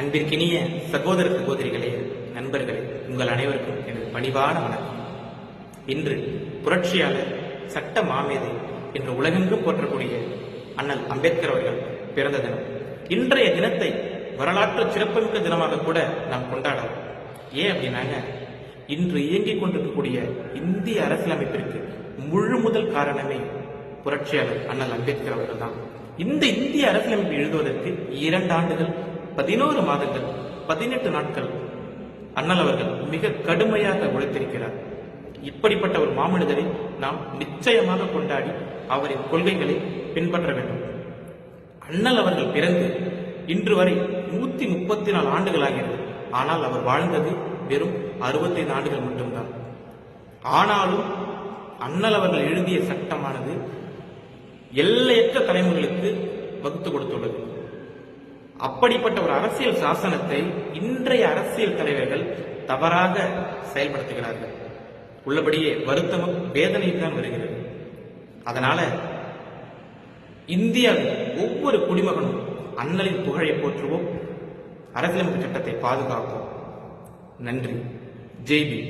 அன்பிற்கினிய சகோதர சகோதரிகளே நண்பர்களே உங்கள் அனைவருக்கும் எனது பணிவான வணக்கம். இன்று புரட்சியாளர் சட்ட மாமேதை என்று உலகெங்கும் போற்றக்கூடிய அண்ணல் அம்பேத்கர் அவர்கள் பிறந்த தினம். இன்றைய தினத்தை வரலாற்று சிறப்புமிக்க தினமாக கூட நாம் கொண்டாடலாம். ஏன் அப்படின்னாங்க இன்று இயங்கிக் கொண்டிருக்கக்கூடிய இந்திய அரசியலமைப்பிற்கு முழு முதல் காரணமே புரட்சியாளர் அண்ணல் அம்பேத்கர் அவர்கள் தான். இந்த இந்திய அரசியலமைப்பு எழுதுவதற்கு இரண்டு ஆண்டுகள் பதினோரு மாதங்கள் பதினெட்டு நாட்கள் அண்ணல் அவர்கள் மிக கடுமையாக உழைத்திருக்கிறார். இப்படிப்பட்ட ஒரு மாமனிதரை நாம் நிச்சயமாக கொண்டாடி அவரின் கொள்கைகளை பின்பற்ற வேண்டும். அண்ணல் அவர்கள் பிறந்து இன்று வரை நூத்தி முப்பத்தி நாலு ஆண்டுகள் ஆகிறது ஆனால் அவர் வாழ்ந்தது வெறும் அறுபத்தைந்து ஆண்டுகள் மட்டும்தான். ஆனாலும் அண்ணல் அவர்கள் எழுதிய சட்டமானது எல்லையற்ற தலைமுறைகளுக்கு வகுத்து கொடுத்துள்ளது. அப்படிப்பட்ட ஒரு அரசியல் சாசனத்தை இன்றைய அரசியல் தலைவர்கள் தவறாக செயல்படுத்துகிறார்கள். உள்ளபடியே வருத்தமும் வேதனையும் தான் வருகிறது. அதனால இந்தியாவில் ஒவ்வொரு குடிமகனும் அண்ணலின் புகழை போற்றுவோம். அரசியலமைப்பு சட்டத்தை பாதுகாப்போம். நன்றி. ஜெய்பி